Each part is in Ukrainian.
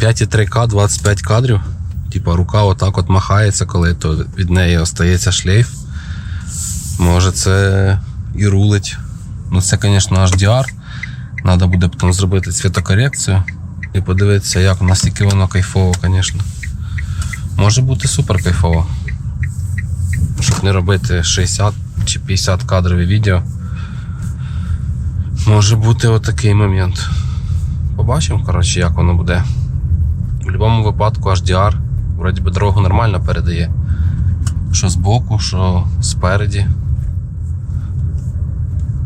5,3К 25 кадрів. Типа рука отак от махається, коли то від неї остається шлейф. Може це і рулить. Ну це, звісно, HDR. Треба буде потім зробити цвітокорекцію і подивитися, як наскільки воно кайфово, звісно. Може бути супер кайфово. Щоб не робити 60 чи 50 кадрові відео. Може бути отакий момент. Побачимо, коротше, як воно буде. В будь-якому випадку HDR вроді би дорогу нормально передає. Що збоку, що спереді.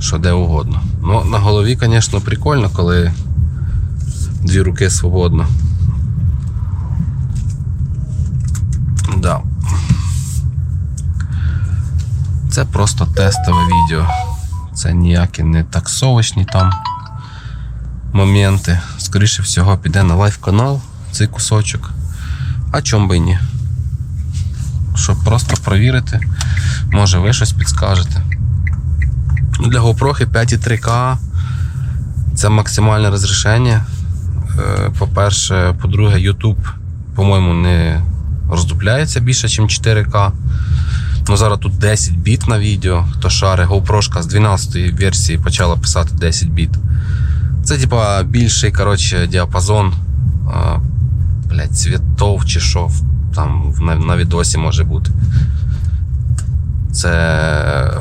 Що де угодно. Ну, на голові, звісно, прикольно, коли дві руки свободно. Да. Це просто тестове відео. Це ніякі не таксовочні там моменти. Скоріше всього, піде на лайв канал цей кусочок. А чом би ні? Щоб просто провірити. Може ви щось підскажете. Для GoPro 5,3К це максимальне розрішення. Е, По-перше, по-друге, YouTube, по-моєму, не роздупляється більше, ніж 4К. Ну, зараз тут 10 біт на відео. Хто шари, GoPro з 12 версії почала писати 10 біт. Це, типа, більший коротше, діапазон а, блядь, цвітов чи що там на, на відосі може бути. Це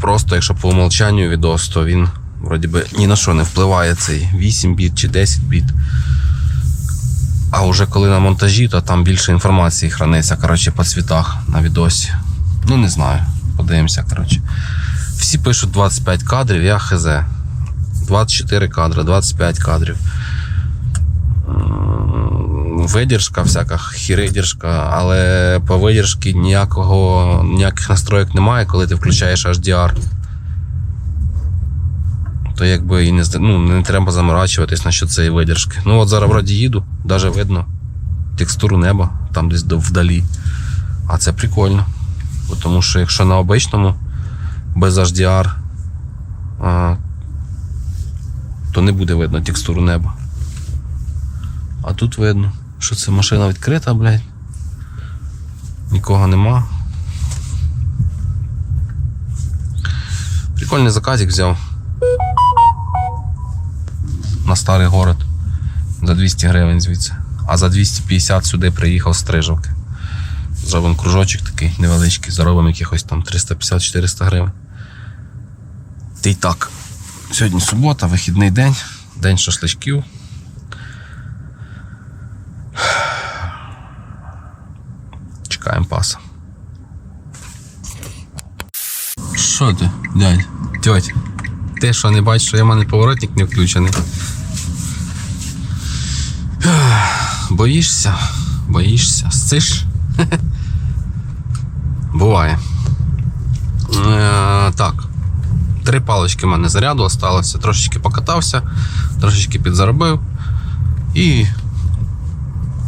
просто, якщо по умолчанню відос, то він вроді би ні на що не впливає цей 8 біт чи 10 біт. А вже коли на монтажі, то там більше інформації храниться, коротше, по цвітах на відосі. Ну, не знаю. Подивимося, коротше. Всі пишуть 25 кадрів, я хз. 24 кадри, 25 кадрів. Видержка, всяка хіридержка, але по видержці ніякого, ніяких настроїк немає, коли ти включаєш HDR. То якби і не, ну, не треба заморачуватись насчет цієї видержки. Ну от зараз вроді їду, навіть видно текстуру неба, там десь вдалі. А це прикольно. Тому що якщо на обичному без HDR, то не буде видно текстуру неба. А тут видно, що це машина відкрита, блядь. Нікого нема. Прикольний заказик взяв. На старий город. За 200 гривень звідси. А за 250 сюди приїхав з. Зробимо кружочок такий невеличкий, заробимо якихось там 350-400 гривень. Та й так. Сьогодні субота, вихідний день, день шашличків. Паса. Що ти, дядь? Тьоть, ти що не бачиш, що я в мене поворотник не включений? Боїшся? Боїшся? Сциш? Буває. Е, так. Три палички в мене заряду осталося. Трошечки покатався, трошечки підзаробив. І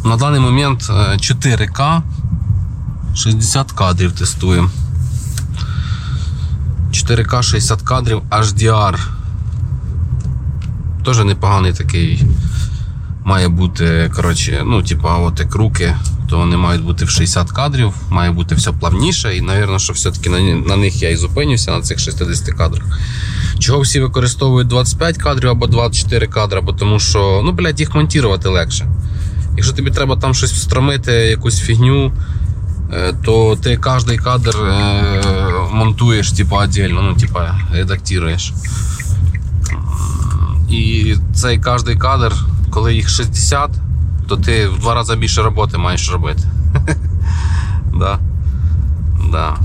на даний момент е, 4К 60 кадрів тестуємо. 4К 60 кадрів HDR. Теж непоганий такий. Має бути, коротше, ну, типа, от як руки, то вони мають бути в 60 кадрів, має бути все плавніше, і, напевно, що все-таки на, на них я і зупинюся на цих 60 кадрах. Чого всі використовують 25 кадрів або 24 кадри, бо тому що, ну, блядь, їх монтувати легше. Якщо тобі треба там щось встромити, якусь фігню, то ти кожний кадр е, монтуєш, типу, отдельно, ну, типу, редактуєш. І цей кожний кадр, коли їх 60, то ти в два рази більше роботи маєш робити. да. Да.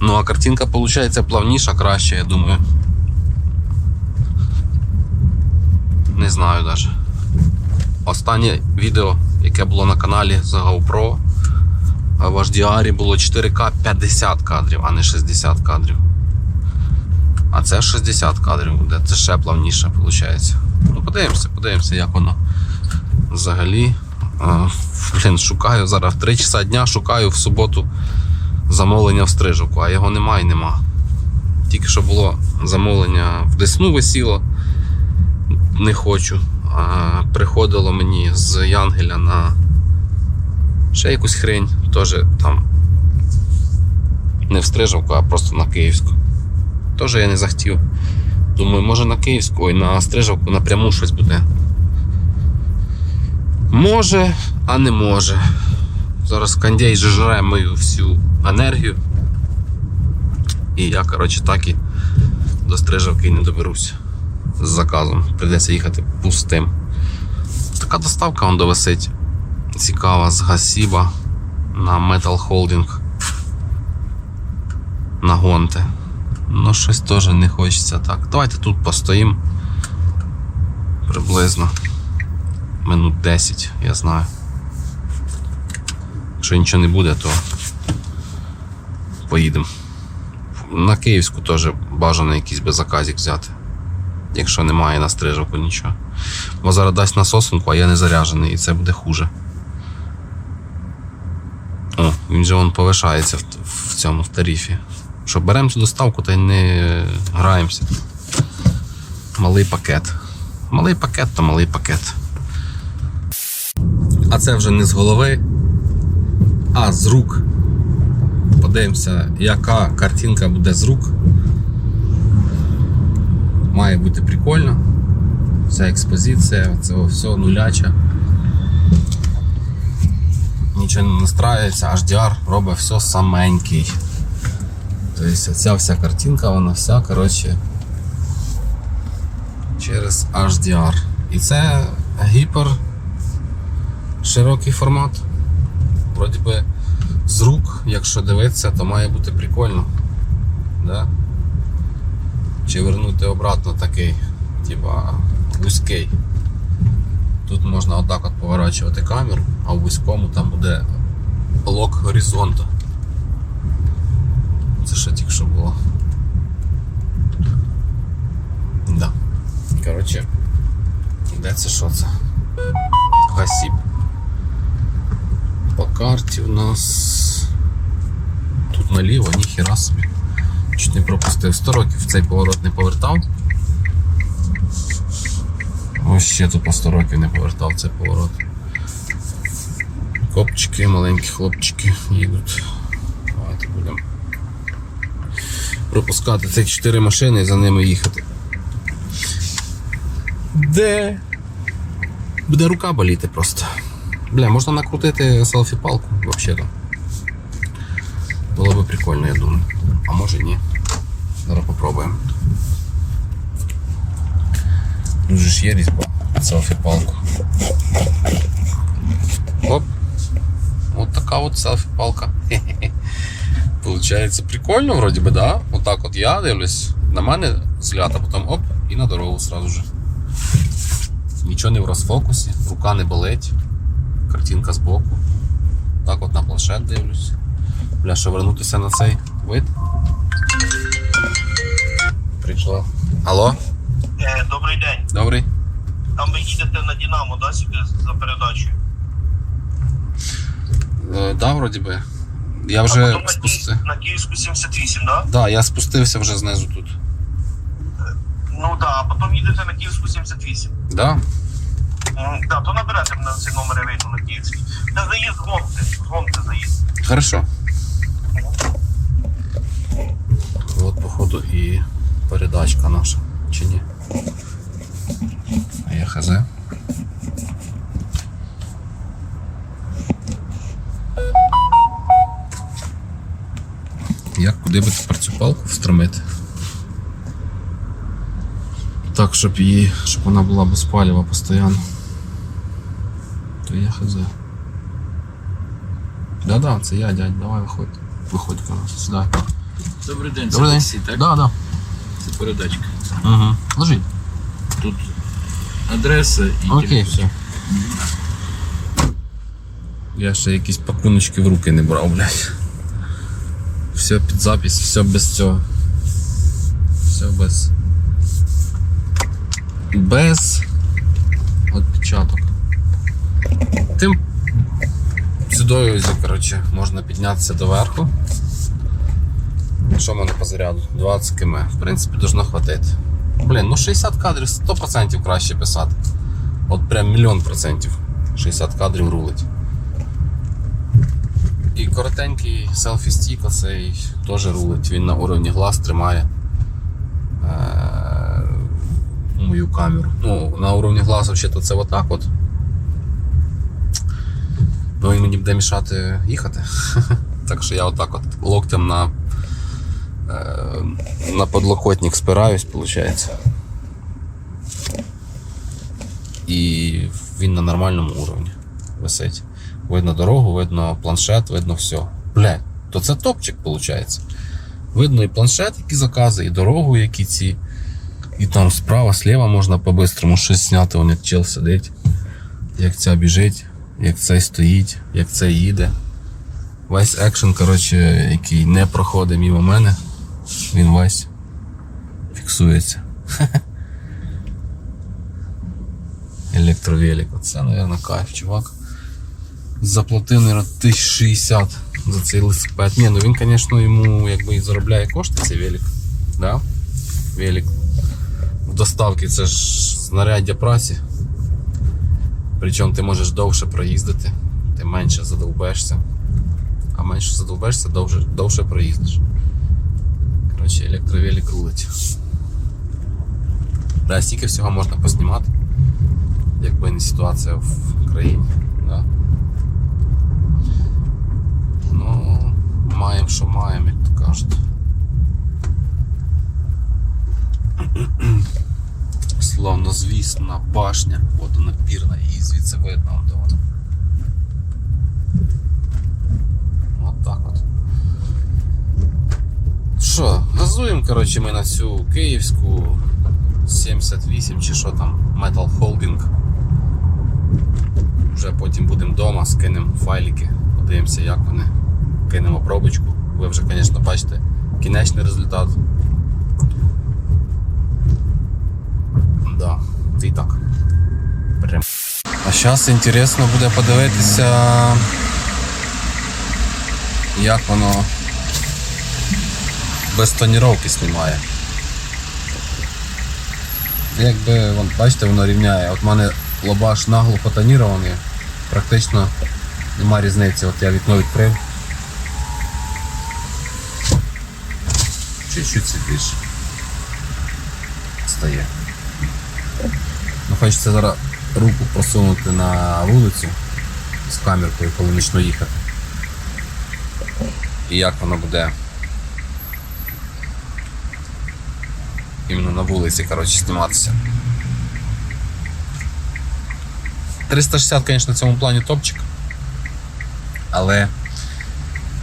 Ну, а картинка виходить плавніша, краще, я думаю. Не знаю навіть. Останнє відео, яке було на каналі з GoPro, в HDR було 4К 50 кадрів, а не 60 кадрів. А це 60 кадрів буде, це ще плавніше виходить. Ну, подивимося, подивимося, як воно взагалі. Блін, шукаю зараз в 3 часа дня шукаю в суботу замовлення в стрижовку, а його немає і нема. Тільки що було замовлення в Десну висіло, не хочу. приходило мені з Янгеля на ще якусь хрень, теж там не в Стрижавку, а просто на Київську. Теж я не захотів. Думаю, може на Київську, ой, на Стрижавку напряму щось буде. Може, а не може. Зараз кондей же жре мою всю енергію. І я, коротше, так і до Стрижавки і не доберусь з заказом. Прийдеться їхати пустим. Така доставка он довисить. Цікава з Гасіба на Metal Holding. На Гонте. Ну, щось теж не хочеться так. Давайте тут постоїмо. Приблизно. Минут 10, я знаю. Якщо нічого не буде, то поїдемо. На Київську теж бажано якийсь би заказик взяти. Якщо немає на стрижавку нічого. Бо зараз дасть на сосунку, а я не заряджений, і це буде хуже. О, він же он повишається в, в цьому в тарифі. Що беремо цю доставку та й не граємося. Малий пакет. Малий пакет то малий пакет. А це вже не з голови, а з рук. Подивимося, яка картинка буде з рук. Має бути прикольно. Вся експозиція, це все нуляча. Нічого не настраюється, HDR робить все саменький. Тобто ця вся картинка, вона вся, коротше, через HDR. І це гіпер широкий формат. Вроді би з рук, якщо дивитися, то має бути прикольно. Да? Чи вернути обратно такий, типа вузький. Тут можна отак от поворачувати камеру, а в вузькому там буде лок горизонту. Це що тільки що було. Да. Коротше, де це що це? Гасіб. По карті у нас тут наліво, ніхіра собі. Чуть не пропустив 100 років цей поворот не повертав. Ще тут по 100 років не повертав цей поворот. Копчики, маленькі хлопчики їдуть. Давайте будемо пропускати цих 4 машини і за ними їхати. Де? Буде рука боліти просто. Бля, можна накрутити селфі-палку взагалі. Було би прикольно, я думаю. А може ні. Зараз попробуємо. Тут же ж є різьба. Селфі-палку. Оп. Вот така от селфі-палка. Получається прикольно, вроді би, да? Отак от я дивлюсь, на мене взгляд, а потім оп, і на дорогу сразу же. Нічого не в розфокусі, рука не болить, картинка збоку. Так от на планшет дивлюсь. Бля, що вернутися на цей вид. Прийшла. Алло, Е, Добрий день. добрий. Там ви їдете на Динамо, да, сюди за передачею? Е, да, вроді би. Я а вже потім на, спустив. Київ, на Київську 78, да? Да, я спустився вже знизу тут. Ну да, а потім їдете на Київську 78. Да? М, Да, то наберете мене цей номер я вийду на Київський. Це заїзд Гонте. Гонте заїзд. Хорошо. От, походу, і передачка наша. Чи ні? А я хз. Як куди би тепер цю палку встромити? Так, щоб її, щоб вона була без палива постійно. То я хз. Да-да, це я, дядь, давай виходь. Виходь до нас сюди. Добрий день, Добрий це день. Олексій, так? Да, да. Це передачка. Угу. Ложіть. Тут адреса і Окей, все. Я ще якісь пакуночки в руки не брав, блядь. Все під запись, все без цього. Все без. Без отпечаток. Тим сюди, ось, коротше, можна піднятися доверху. Що в мене по заряду? 20 км. В принципі, должно хватити. Блін, ну 60 кадрів 100% краще писати. От прям мільйон процентів. 60 кадрів рулить. І коротенький селфі стік оцей теж рулить. Він на уровні глаз тримає е- мою камеру. Ну, на уровні глаз взагалі це отак от. Ну він мені буде мішати їхати. Так що я отак от локтем на, на подлокотник спираюсь, виходить. І він на нормальному уровні висить. Видно дорогу, видно планшет, видно все. Блядь, то це топчик, виходить. Видно і планшет, які закази, і дорогу, які ці. І там справа, сліва можна по-бистрому щось зняти, вон як чел сидить, як ця біжить, як цей стоїть, як цей їде. Весь екшен, коротше, який не проходить мимо мене, він весь фіксується. Електровелик. Оце, мабуть, кайф, чувак. Заплатив, мабуть, 1060 за цей велосипед. Ні, ну він, звісно, йому якби і заробляє кошти, цей велик. Да? Велик. В доставці це ж знаряддя праці. Причому ти можеш довше проїздити, ти менше задовбешся. А менше задовбешся, довше, довше проїздиш. Коротше, електровелик рулить. Да, стільки всього можна поснімати якби не ситуація в країні. Да? Ну, маємо, що маємо, як то кажуть. Словно звісна башня, водонапірна, і звідси видно воно. От так от. Що, газуємо, коротше, ми на цю київську 78 чи що там, Metal Holding. Вже потім будемо вдома, скинемо файлики, подивимося, як вони. Кинемо пробочку. Ви вже, звісно, бачите кінечний результат. Да, і так. Прям. А зараз інтересно буде подивитися, як воно без тоніровки знімає. Якби, вон, бачите, воно рівняє. От в мене лобаш наглухо тонірований, практично нема різниці. От я вікно відкрив. Чуть-чуть світліше. Стає. Ну, хочеться зараз руку просунути на вулицю з камеркою, коли почну їхати. І як воно буде іменно на вулиці, коротше, зніматися. 360, звісно, в цьому плані топчик. Але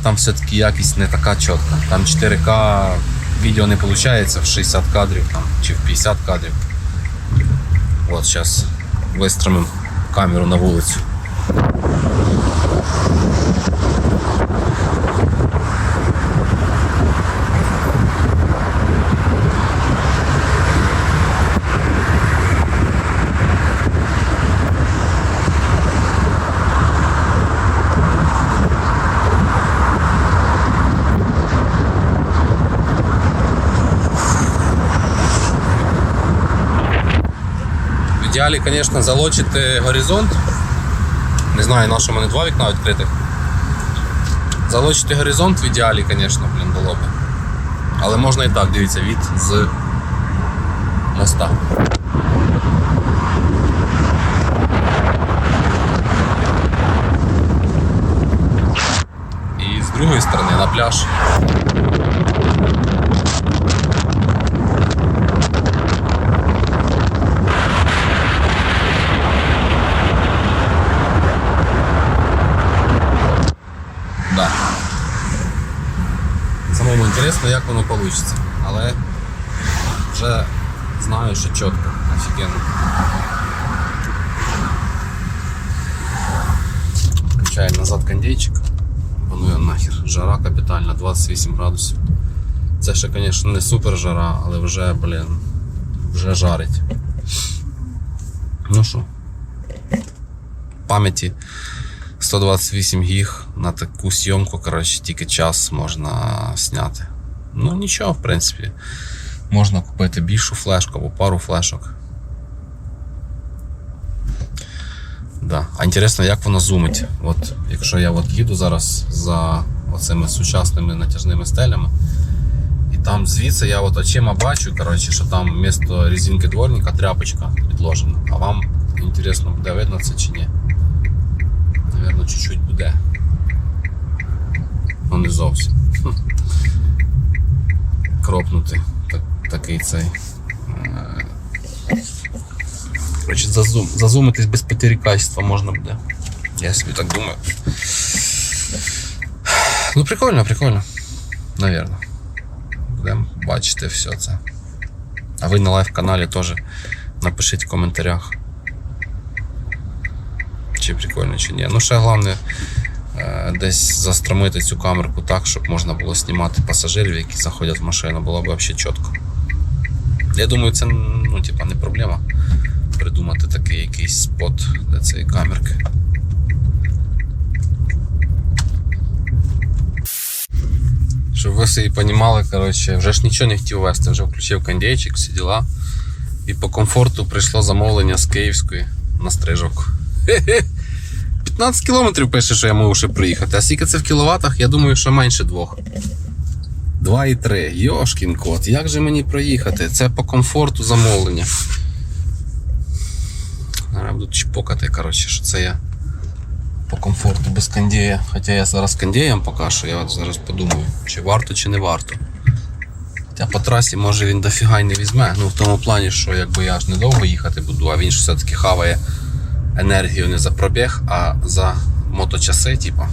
там все-таки якість не така чітка. Там 4К відео не виходить в 60 кадрів там, чи в 50 кадрів. От зараз вистромимо камеру на вулицю. Ідеалі, звісно, залочити горизонт. Не знаю, на що мене два вікна відкритих. Залочити горизонт в ідеалі, звісно, блін, було б. Але можна і так, дивіться, від з моста. І з другої сторони на пляж. Да. Інтересно, як воно вийде. Але вже знаю, що чітко, офігенно. Включаю назад кондейчик. Воно його нахер. Жара капітальна, 28 градусів. Це ще, звісно, не супер жара, але вже, блін, вже жарить. Ну що, пам'яті 128 гіг на таку зйомку, коротше, тільки час можна зняти. Ну нічого, в принципі. Можна купити більшу флешку або пару флешок. Да. А інтересно, як воно зумить. От, якщо я от їду зараз за оцими сучасними натяжними стелями, і там звідси я от очима бачу, коротше, що там вмісто резинки дворника тряпочка підложена. А вам інтересно, буде видно це чи ні? Навірно, чуть-чуть буде. Ну не зовсім. Кропнути так, такий цей. е, Коротше, зазум, зазумитись без потері качества можна буде. Я собі так думаю. Ну, прикольно, прикольно. Навірно. Будемо бачити все це. А ви на лайв-каналі теж напишіть в коментарях. Чи прикольно, чи ні. Ну, ще головне десь застромити цю камерку так, щоб можна було знімати пасажирів, які заходять в машину, було б взагалі чітко. Я думаю, це ну, типа, не проблема придумати такий якийсь спот для цієї камерки. Щоб ви собі розуміли, коротше, вже ж нічого не хотів вести, вже включив кондейчик, всі діла. І по комфорту прийшло замовлення з Київської на стрижок. Хе-хе. 15 кілометрів пише, що я можу ще приїхати. А скільки це в кіловатах, я думаю, що менше двох. 2,3. Йошкін кот, як же мені проїхати? Це по комфорту замовлення. Зараз буду чпокати, коротше, що це я по комфорту без кондея. Хоча я зараз кондеєм поки що, я зараз подумаю, чи варто, чи не варто. Хоча по трасі може він дофіга й не візьме. Ну в тому плані, що якби я ж недовго їхати буду, а він ж все-таки хаває енергію не за пробіг, а за моточаси, типа.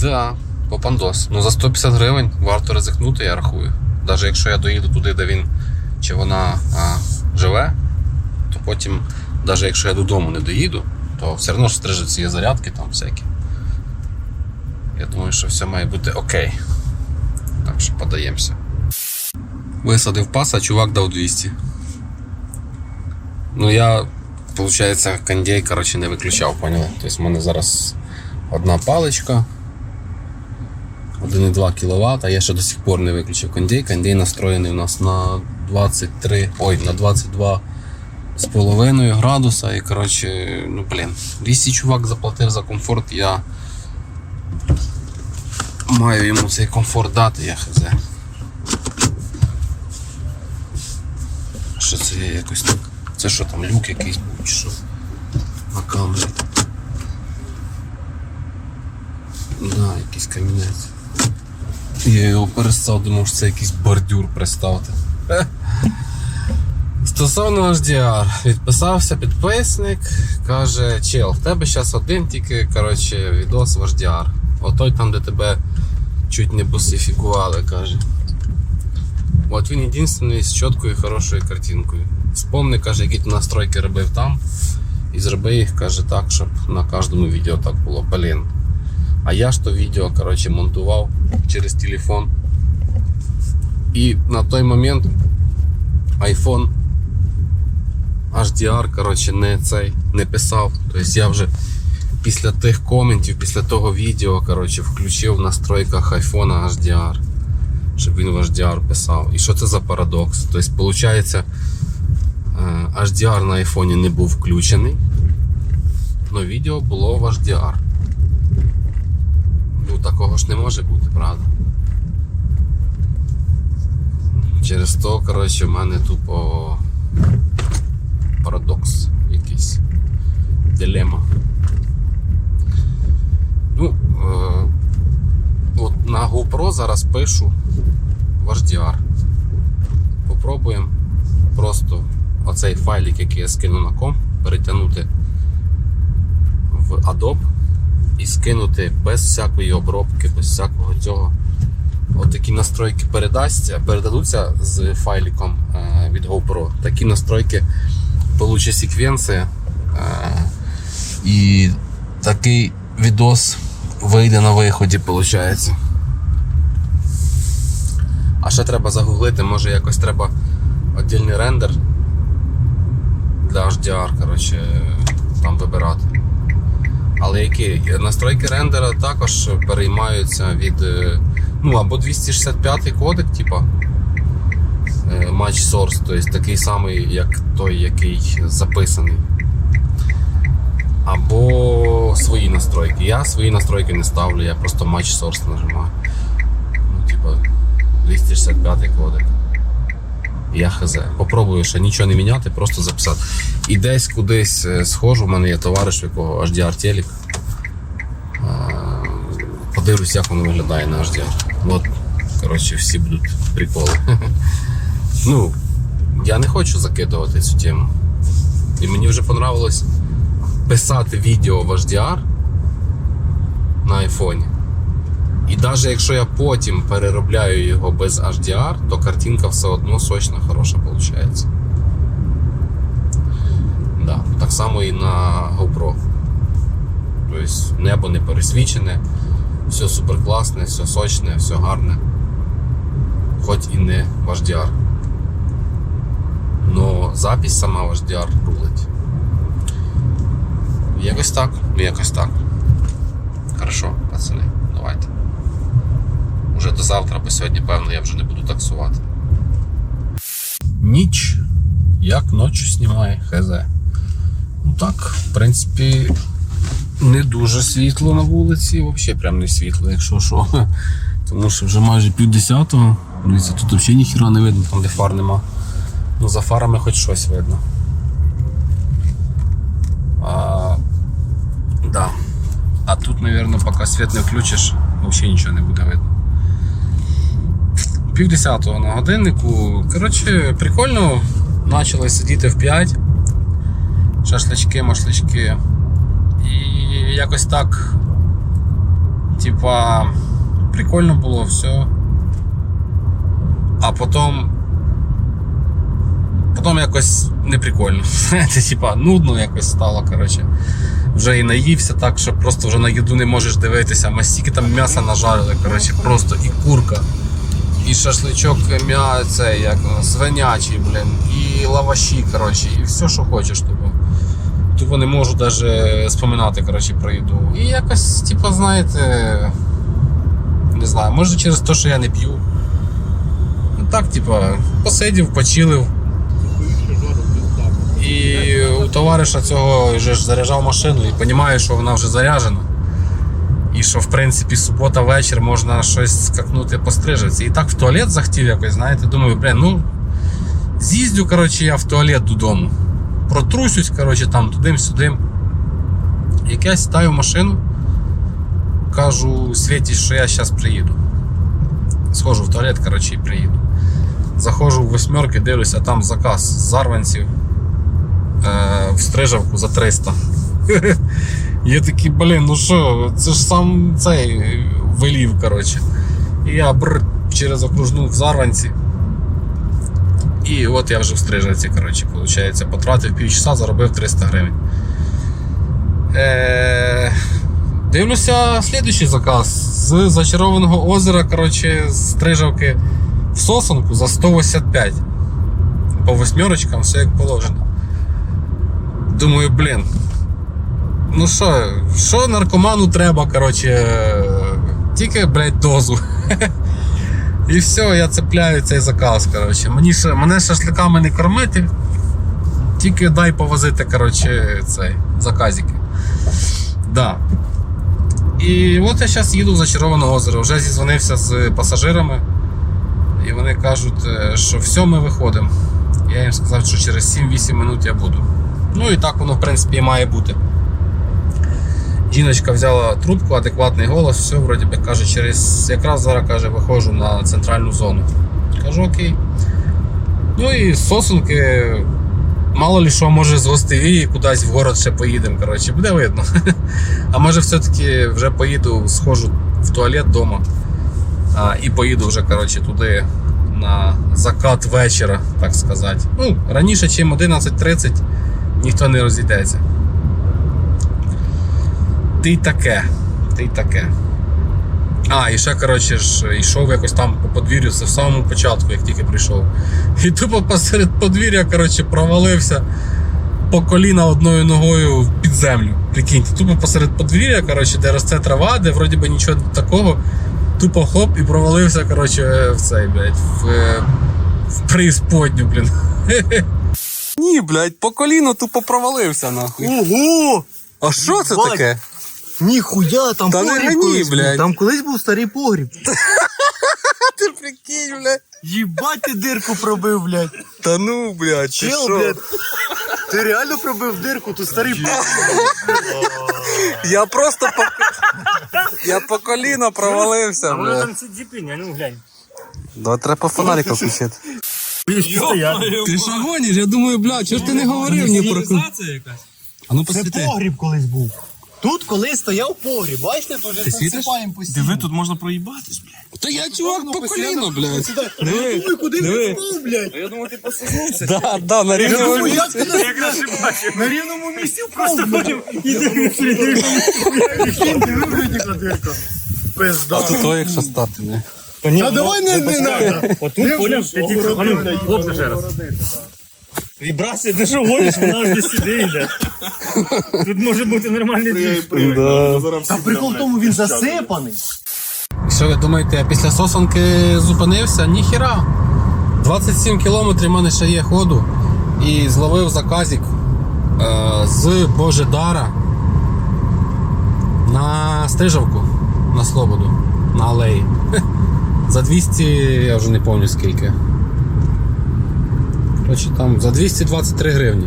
Да, попандос. Ну за 150 гривень варто ризикнути, я рахую. Навіть якщо я доїду туди, де він чи вона а, живе, то потім, навіть якщо я додому не доїду, то все одно ж стрижуться є зарядки там всякі. Я думаю, що все має бути окей. Так що подаємося. Висадив пас, а чувак дав 200. Ну я, виходить, кондей, коротше, не виключав, поняли? Тобто в мене зараз одна паличка. 1,2 кВт, а я ще до сих пор не виключив кондей. Кондей настроєний у нас на 23, ой, на 22 з половиною градуса. І коротше, ну блін, 200 чувак заплатив за комфорт, я маю йому цей комфорт дати, я хз. Що це якось так? Це що там люк якийсь був чи? На камері. Да, якийсь камінець. Я його перестав, думав, що це якийсь бордюр приставити. Е. Стосовно HDR, відписався підписник, каже, чел, в тебе зараз один тільки коротше, відос в HDR. Отой там, де тебе чуть не босифікували, каже. От він єдиний з чіткою хорошою картинкою. Вспомни, каже, які ти настройки робив там. І зроби їх, каже, так, щоб на кожному відео так було. Блін. А я ж то відео коротше, монтував через телефон. І на той момент iPhone HDR коротше, не цей не писав. Тобто я вже після тих коментів, після того відео коротше, включив в настройках iPhone HDR, щоб він в HDR писав. І що це за парадокс? Тобто, виходить, HDR на iPhone не був включений, але відео було в HDR. Ну, такого ж не може бути, правда? Через то, коротше, в мене тупо парадокс якийсь. Дилема. Ну, е, от на GoPro зараз пишу в HDR. Попробуємо просто оцей файлик, який я скину на комп, перетягнути в Adobe і скинути без всякої обробки, без всякого цього. От такі настройки передасться, передадуться з файликом е, від GoPro. Такі настройки получить секвенція. Е, і такий відос вийде на виході, виходить. А ще треба загуглити, може якось треба віддільний рендер для HDR, коротше, там вибирати. Але які настройки рендера також переймаються від е, ну або 265 кодек, типа е, Match Source, тобто такий самий, як той, який записаний. Або свої настройки. Я свої настройки не ставлю, я просто Match Source нажимаю. Ну, типа 265 кодек. Я хз. Попробую ще нічого не міняти, просто записати. І десь кудись е, схожу, в мене є товариш, у якого HDR телек. Подивлюсь, як воно виглядає на HDR. От, коротше, всі будуть приколи. Ну, я не хочу закидувати цю тему. І мені вже понравилось писати відео в HDR на айфоні. І навіть якщо я потім переробляю його без HDR, то картинка все одно сочна, хороша виходить. Да. Так само і на GoPro. Тобто небо не пересвічене, все супер класне, все сочне, все гарне. Хоч і не в HDR. Но запись сама в HDR рулить. Якось так, ну якось так. Хорошо, пацани, давайте. Уже до завтра, бо сьогодні, певно, я вже не буду таксувати. Ніч. Як ночі знімає, хз. Ну так, в принципі, не дуже світло на вулиці, взагалі прям не світло, якщо що. Тому що вже майже пів десятого. Дивіться, тут взагалі ніхіра не видно, там де фар нема. Ну, за фарами хоч щось видно. А, да. а тут, мабуть, поки світ не включиш, взагалі нічого не буде видно. Пів десятого на годиннику. Коротше, прикольно. Почали сидіти в 5. Шашлички, машлички. І якось так. Типа, прикольно було все. А потім. Потім якось неприкольно. Знаєте, типа, нудно якось стало, коротше. Вже і наївся так, що просто вже на їду не можеш дивитися. Ми стільки там м'яса нажарили, коротше, просто і курка, і шашличок м'я, це, як, свинячий, блін, і лаваші, коротше, і все, що хочеш, типу. Тупо не можу навіть споминати коротше, про їду. І якось, типу, знаєте, не знаю, може через те, що я не п'ю. Ну так, типа, посидів, почилив. І у товариша цього вже заряджав машину і розумію, що вона вже заряджена. І що, в принципі, субота вечір можна щось скакнути пострижитися. І так в туалет захотів якось, знаєте, думаю, блін, ну з'їздю, коротше, я в туалет додому. Протрусюсь, коротше, там туди-сюди. Як я сідаю в машину, кажу Світі, що я зараз приїду. Схожу в туалет, коротше, і приїду. Заходжу в восьмерки, дивлюся, там заказ з зарванців е, в стрижавку за 300. Я такий, блін, ну що, це ж сам цей велів, коротше. І я бр через окружну в зарванці. І от я вже в стрижавці, коротше, виходить, потратив півчаса, заробив 300 гривень. Е, дивлюся слідуючий заказ з зачарованого озера, коротше, з стрижавки в сосонку за 185. По восьмерочкам, все як положено. Думаю, блін. Ну що, що наркоману треба, коротше, тільки, блядь, дозу. І все, я цепляю цей заказ. коротше. Мені мене шашликами не кормити, тільки дай повозити, коротше, цей заказики. Да. І от я зараз їду в зачароване озеро. Вже зізвонився з пасажирами. І вони кажуть, е, що все, ми виходимо. Я їм сказав, що через 7-8 минут я буду. Ну і так воно, в принципі, і має бути. Жіночка взяла трубку, адекватний голос, все, вроді би каже, через якраз зараз каже, виходжу на центральну зону. Кажу, окей. Ну і сосунки, мало ли що, може з Гостевії кудись в город ще поїдемо. Коротше, буде видно. А може все-таки вже поїду, схожу в туалет вдома. І поїду вже коротше, туди на закат вечора, так сказати. Ну, раніше, ніж 11.30, ніхто не розійдеться. Ти й таке. Ти й таке. А, і ще, коротше, ж йшов якось там по подвір'ю, це в самому початку, як тільки прийшов. І тупо посеред подвір'я, коротше, провалився по коліна одною ногою під землю. Прикиньте, тупо посеред подвір'я, коротше, де росте трава, де вроді би нічого такого. Тупо хоп і провалився, коротше, в цей, блядь, в, е, в преісподню, блін. Ні, блядь, по коліну тупо провалився, нахуй. Ого! А що це Бать. таке? Ніхуя, там Та не погріб гоні, колись був. блядь. Там колись був старий погріб. Ти прикинь, блядь. Їбать ти дирку пробив, блядь. Та ну, блядь, ти Чел, що? блядь. Ти реально пробив дирку, тут старий погріб. Я просто по... Я по коліна провалився, Воно блядь. там ці діпіння, ну глянь. Да, треба по фонарика включити. Ти що гониш? Я думаю, блядь, чого ж ти не говорив ні про А ну Це посвіти. погріб колись був. Тут колись стояв погріб, бачите, тут же засипаємо постійно. Диви, тут можна проїбатись, блядь. Та я чувак по коліно, блядь. Диви, куди він впав, блядь? Я думав, ти посунувся. Да, да, на рівному місці. Як ти Якраз і бачив. на рівному місці впав, потім іде Диви, витікла дирка. Пизда. А тут то, якщо стати, не. Та давай не, не надо. Отут поняв, ти тільки а ну, хлопці ще раз. Вібрація, ти що гониш, вона аж не сюди йде. Тут може бути нормальний двіж. Та прикол в тому, він засипаний. Що ви думаєте, я після сосонки зупинився? Ніхіра. 27 кілометрів в мене ще є ходу. І зловив заказик е, з Божедара на Стрижавку, на Слободу, на алеї. За 200, я вже не пам'ятаю скільки. Коротше, там за 223 гривні.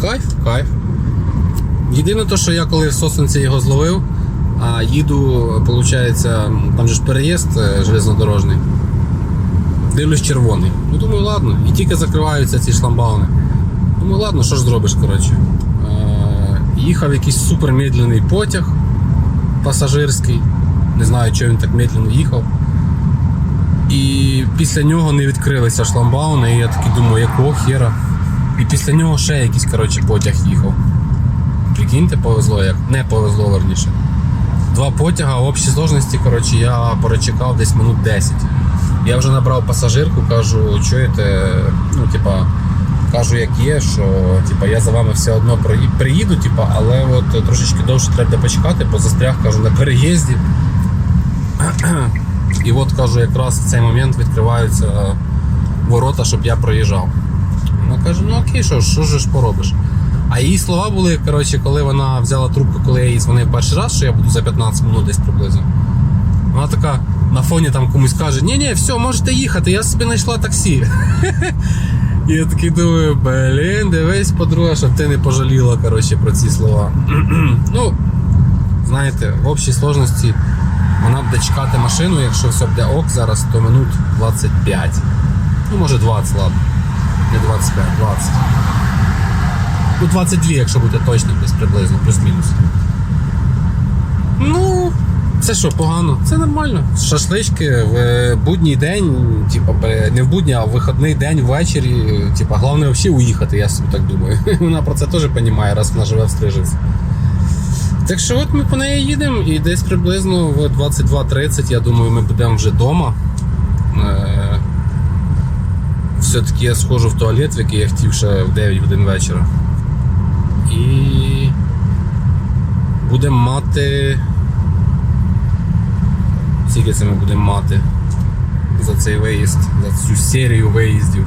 Кайф, кайф. Єдине то, що я коли в сосенці його зловив, а їду, виходить, там же ж переїзд е, железнодорожний. Дивлюсь червоний. Ну думаю, ладно. І тільки закриваються ці шламбауни. Думаю, ладно, що ж зробиш, коротше. Е, їхав якийсь супермедленний потяг пасажирський. Не знаю, чого він так медленно їхав. І після нього не відкрилися шламбауни, і я такий думаю, якого хера. І після нього ще якийсь коротше, потяг їхав. Прикиньте, повезло як. Не повезло верніше. Два потяга в общій сложності, коротше, я перечекав десь минут 10. Я вже набрав пасажирку, кажу, чуєте, ну, типа, кажу, як є, що типа, я за вами все одно приїду, типа, але от трошечки довше треба почекати, бо застряг, кажу, на переїзді. І от кажу, якраз в цей момент відкриваються ворота, щоб я проїжджав. Вона каже: ну окей, що, ж, що ж поробиш? А її слова були, коротше, коли вона взяла трубку, коли я їй дзвонив перший раз, що я буду за 15 минут десь приблизно. Вона така на фоні там комусь каже: ні ні все, можете їхати, я собі знайшла таксі. І я такий думаю, блін, дивись, подруга, щоб ти не пожаліла коротше, про ці слова. ну, знаєте, в общій сложності вона буде чекати машину, якщо все буде ок зараз, то минут 25. Ну, може 20, ладно. Не 25, 20. Ну, 22, якщо бути точним, десь приблизно, плюс-мінус. Ну, це що, погано? Це нормально. Шашлички в е, будній день, типа, не в будній, а в вихідний день ввечері. Типа, головне взагалі уїхати, я собі так думаю. Вона про це теж розуміє, раз вона живе в Стрижівці. Так що от ми по неї їдемо і десь приблизно в 22.30, я думаю, ми будемо вже вдома. Е- все-таки я схожу в туалет, в який я хотів ще в 9 годин вечора. І будемо мати. Скільки це ми будемо мати за цей виїзд, за цю серію виїздів.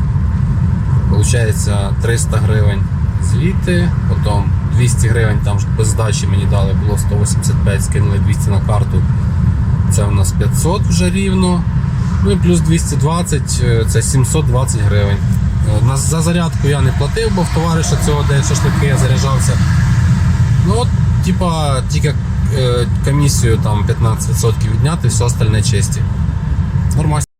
Получається 300 гривень звідти, потім 200 гривень там без здачі мені дали, було 185, скинули 200 на карту. Це у нас 500 вже рівно. Ну і плюс 220 е, це 720 гривень. Е, За зарядку я не платив, бо в товариша цього де шашлики я заряджався. Ну от, типа, тільки е, комісію там 15% відняти, все остальне честі. Нормально.